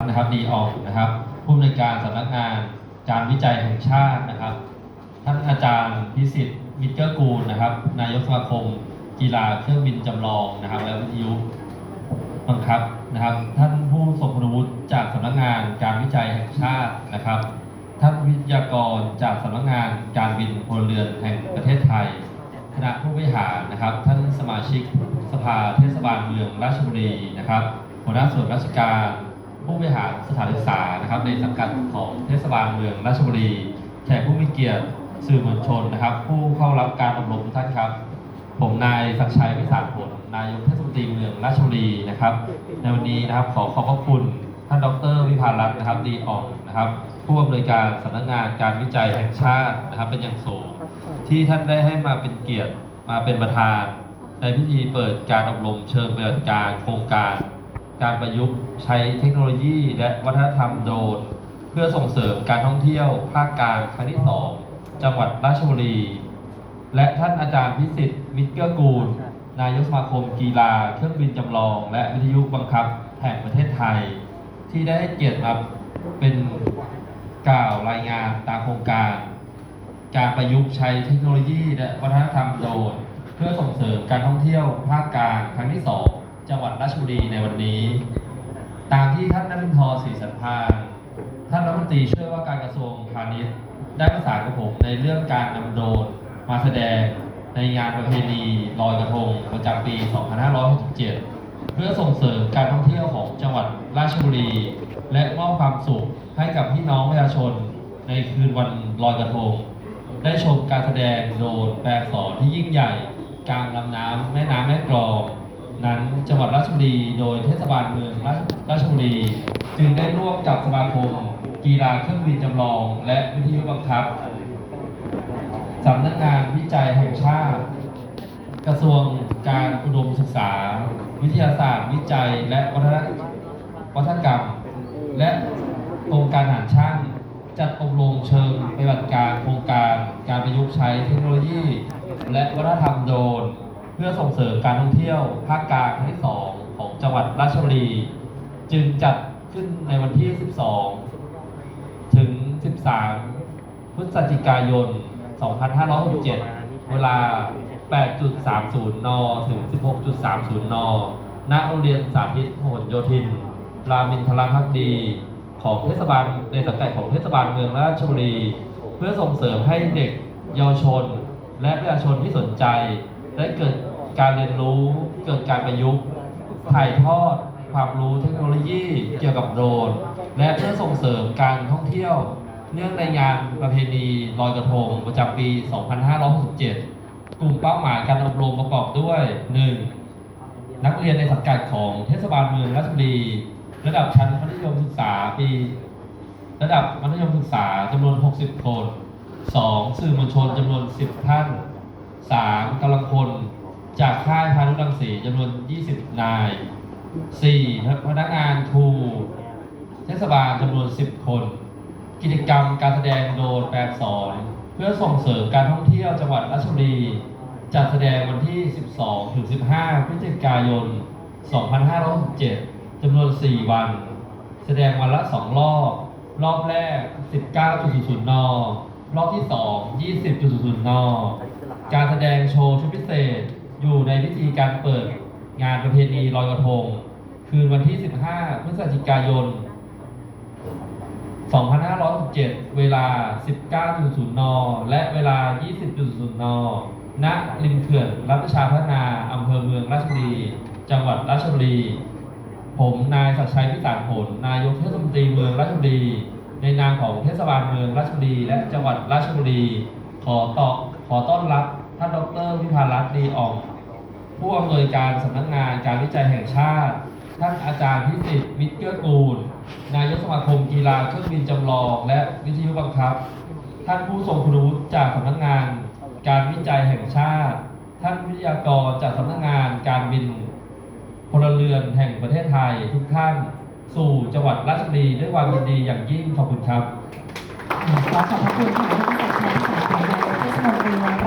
นะครับดีออกนะครับผู้อำนวยการสำนักงานการวิจัยแห่งชาตินะครับ ท่านอาจารย์พิสิทธิ์มิตรเกื้อกูลนะครับ นายกสมาคม กีฬาเครื่องบินจำลองนะครับ และวิทยุบังคับนะครับ ท่านผู้ทรงคุณวุฒิจากสำนักงานการวิจัยแห่งชาตินะครับ ท่านวิทยากรจากสำนักงานการบินพลเรือนแห่งประเทศไทยคณะผู้บริหารนะครับ ท่านสมาชิกสภาเทศบาลเมืองราชบุรีนะครับหัวหน้าส่วนราชการ ผู้บริหารสถานศึกษานะครับ ในสังกัดของเทศบาลเมืองราชบุรีแขกผู้มีเกียรติสื่อมวลชนนะครับ ผู้เข้ารับการอบรมทุกท่านครับ ผมนายศักชัยวิสารผลนายกเทศมนตรีเมืองราชบุรีนะครับ ในวันนี้นะครับขอขอบพระคุณท่านดร วิพารัตน์นะครับดีอ่องนะครับผู้อำนวยการสำนักงานการวิจัยแห่งชาตินะครับ เป็นอย่างสูง ที่ท่านได้ให้มาเป็นเกียรติมาเป็นประธาน ในพิธีเปิดการอบรมเชิงปฏิบัติการโครงการ การประยุกต์ใช้เทคโนโลยี และวัฒนธรรมโดรนเพื่อส่งเสริมการท่องเที่ยวภาคกลางครั้งที่ 2 จังหวัดราชบุรี และท่านอาจารย์พิสิทธิ์มิตรเกื้อกูล นายกสมาคมกีฬา เครื่องบินจำลอง และวิทยุบังคับแห่งประเทศไทย ที่ได้ให้เกียรติมาเป็นกล่าวรายงานตามโครงการ การประยุกต์ใช้เทคโนโลยี และวัฒนธรรมโดรนเพื่อส่งเสริมการท่องเที่ยวภาคกลางครั้งที่ 2 จังหวัดราชบุรีในวันนี้ ตามที่ท่านนรินทร์ศรีสันพานท่านรัฐมนตรีช่วยว่าการกระทรวงพาณิชย์ได้ประสานกับผมในเรื่องการนำโดรนมาแสดงในงานประเพณีลอยกระทงประจำปี 2567 เพื่อส่งเสริมการท่องเที่ยวของจังหวัดราชบุรี และมอบความสุขให้กับพี่น้องประชาชนในคืนวันลอยกระทง ได้ชมการแสดงโดรนแปลอักษรที่ยิ่งใหญ่ กลางลำน้ำแม่น้ำแม่กลอง นั้นจังหวัดราชบุรี โดยเทศบาลเมืองราชบุรี จึงได้ร่วมกับสมาคม กีฬาเครื่องบินจำลอง และวิทยุบังคับสำนักงานวิจัยแห่งชาติ กระทรวงการอุดมศึกษา วิทยาศาสตร์ วิจัย และวัฒนวัฒนกรรม และกรมการอาหารช่างจัดอบรมเชิงปฏิบัติการโครงการการประยุกต์ใช้เทคโนโลยี และวัฒนธรรมโดรน พื่อส่งเสริมการท่องเที่ยวภาคกลางที่2ของจังหวัดราชบุรี จึงจัดขึ้นในวันที่ 12 ถึง 13 พฤศจิกายน 2567 เวลา 8.30 น ถึง 16.30 น ณ โรงเรียนสาธิตพหลโยธิน รามินทรพักดี ของเทศบาลในสังกัดของเทศบาลเมืองราชบุรี เพื่อส่งเสริมให้เด็กเยาวชน และประชาชนที่สนใจ ได้เกิดการเรียนรู้เกิดการประยุกต์ถ่ายทอดความรู้เทคโนโลยีเกี่ยวกับโดรนและเพื่อส่งเสริมการท่องเที่ยว เนื่องในงานประเพณีลอยกระทงประจำปี 2567 กลุ่มเป้าหมายการอบรมประกอบด้วย 1. นักเรียนในสังกัดของเทศบาลเมืองราชบุรี ระดับชั้นมัธยมศึกษาปี ระดับมัธยมศึกษาจำนวน 60 คน 2. สื่อมวลชนจำนวน 10 ท่าน 3. กำลังพลจากค่ายพานุรังสีจำนวน 20 นาย 4. พนักงานครูเทศบาลจำนวน 10 คน กิจกรรมการแสดงโดรนแปลอักษรเพื่อส่งเสริมการท่องเที่ยวจังหวัดราชบุรี จัดแสดงวันที่ 12 ถึง 15 พฤศจิกายน 2567จำนวน 4 วัน แสดงวันละ 2 รอบ รอบแรก 19.00 น รอบที่ 2 20.00 น การแสดงโชว์ชุดพิเศษ อยู่ในพิธีการเปิดงานประเพณีลอยกระทง คืนวันที่ 15 พฤศจิกายน 2567 เวลา 19.00นและเวลา20.00 น ณ ริมเขื่อนรับประชาพัฒนาอำเภอเมืองราชบุรี จังหวัดราชบุรี ผมนายศักดิ์ชัยพิสารผล นายกเทศมนตรีเมืองราชบุรี ในนามของเทศบาลเมืองราชบุรี และจังหวัดราชบุรี ขอต่อขอต้อนรับ ท่านดรวิภารัตน์ดีอ่องผู้อำนวยการสำนักงานการวิจัยแห่งชาติ ท่านอาจารย์พิสิทธิ์มิตรเกื้อกูล นายกสมาคมกีฬาเครื่องบินจำลอง และวิทยุบังคับ ท่านผู้ทรงคุณวุฒิจากสำนักงานการวิจัยแห่งชาติ ท่านวิทยากรจากสำนักงานการบินพลเรือนแห่งประเทศไทยทุกท่านสู่จังหวัดราชบุรีด้วยความยินดีอย่างยิ่งขอบคุณครับ ขอขอบพระคุณค่ะท่านศักดิ์ชัยสายนายกเทศมนตรี